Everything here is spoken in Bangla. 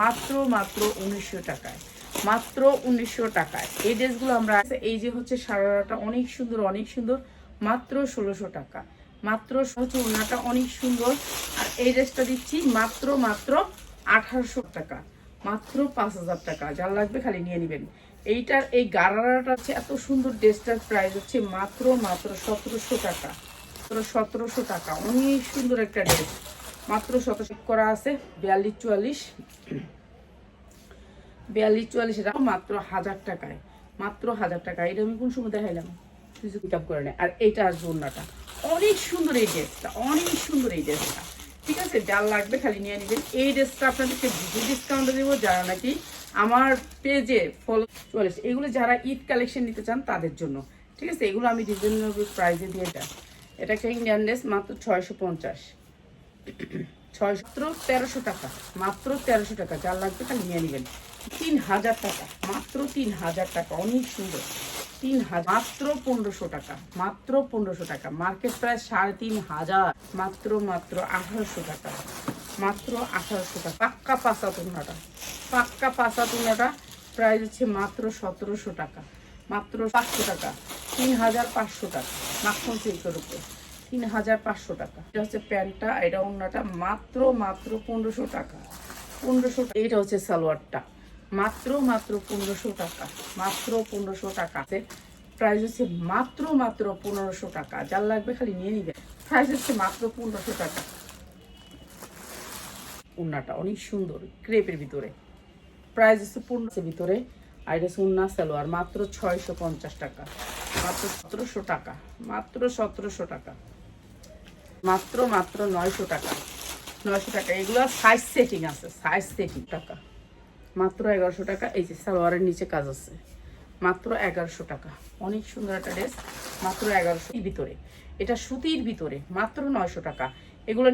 মাত্র মাত্র উনিশশো টাকায়। মাত্র উনিশশো টাকায়। এই ড্রেসগুলো আমরা এই যে হচ্ছে সারাটা অনেক সুন্দর অনেক সুন্দর, মাত্র ষোলোশো টাকা। মাত্র হচ্ছে ওনাটা অনেক সুন্দর। আর এই ড্রেসটা দিচ্ছি মাত্র মাত্র আঠারোশো টাকা। মাত্র পাঁচ হাজার টাকা। যার লাগবে খালি নিয়ে নেবেন। এইটার এই গারারাটা হচ্ছে এত সুন্দর ড্রেসটার প্রাইস হচ্ছে মাত্র মাত্র সতেরোশো টাকা। সতেরোশো টাকা। অনেক সুন্দর একটা ড্রেস। মাত্র সতেরোশো করা আছে, বিয়াল্লিশ চুয়াল্লিশ। বিয়াল্লিশ চুয়াল্লিশ এটা মাত্র হাজার টাকায়, মাত্র হাজার টাকা এটা আমি কোন সময় দেখাইলাম? কিছু পিক আপ করে নেয় আর এইটা আর জন্যটা অনেক সুন্দর এই ড্রেসটা, অনেক সুন্দর এই ড্রেসটা। ঠিক আছে, যার লাগবে খালি নিয়ে নেবেন। এই ড্রেসটা আপনাদেরকে বিজু ডিসকাউন্টে দেবো, যারা নাকি আমার পেজে ফলো চুয়াল্লিশ। এগুলো যারা ঈদ কালেকশন নিতে চান, তাদের জন্য। ঠিক আছে, এগুলো আমি রিজনেবল প্রাইসে দিয়ে দেয় এটা একটা ইন্ডিয়ান ড্রেস মাত্র ছয়শো পঞ্চাশ। ছয়শো টাকা। মাত্র তেরোশো টাকা। যার লাগবে নিয়ে নেবেন। তিন হাজার টাকা। মাত্র তিন হাজার টাকা। অনেক সুন্দর। তিন হাজার মাত্র পনেরোশো টাকা। মাত্র পনেরোশো টাকা। মার্কেট প্রায় সাড়ে তিন হাজার। মাত্র মাত্র আঠারোশো টাকা। মাত্র আঠারোশো টাকা। পাক্কা পাঁচা তুলনাটা পাক্কা পাঁচা প্রাইস হচ্ছে মাত্র সতেরোশো টাকা। মাত্র পাঁচশো টাকা। তিন হাজার পাঁচশো টাকা। মাখন সিল্কের তিন হাজার পাঁচশো টাকা। এটা হচ্ছে প্যান্টটা, এটা অন্যটা মাত্র মাত্র পনেরোশো টাকা। পনেরোশো এইটা হচ্ছে সালোয়ারটা। মাত্র মাত্র পনেরোশো টাকা। মাত্র পনেরোশো টাকা। প্রাইস হচ্ছে মাত্র মাত্র পনেরোশো টাকা। যার লাগবে খালি নিয়ে নিবে। প্রাইস হচ্ছে মাত্র পনেরোশো টাকা। উন্নাটা অনেক সুন্দর, ক্রেপের ভিতরে। প্রাইস হচ্ছে পনেরোশোর ভিতরে। আর এটা হচ্ছে উন্না সালোয়ার, মাত্র ছয়শো পঞ্চাশ টাকা। মাত্র সতেরোশো টাকা। মাত্র সতেরোশো টাকা। মাত্র মাত্র নয়শো টাকা। নয়শো টাকা। এগুলো সাইজ সেটিং আছে সাইজ সেটিং টাকা। মাত্র এগারোশো টাকা। এই যে সালোয়ারের নিচে কাজ আছে। মাত্র এগারোশো টাকা। অনেক সুন্দর একটা ড্রেস মাত্র এগারোশো ভিতরে। এটা সুতির ভিতরে। মাত্র নয়শো টাকা। এগুলো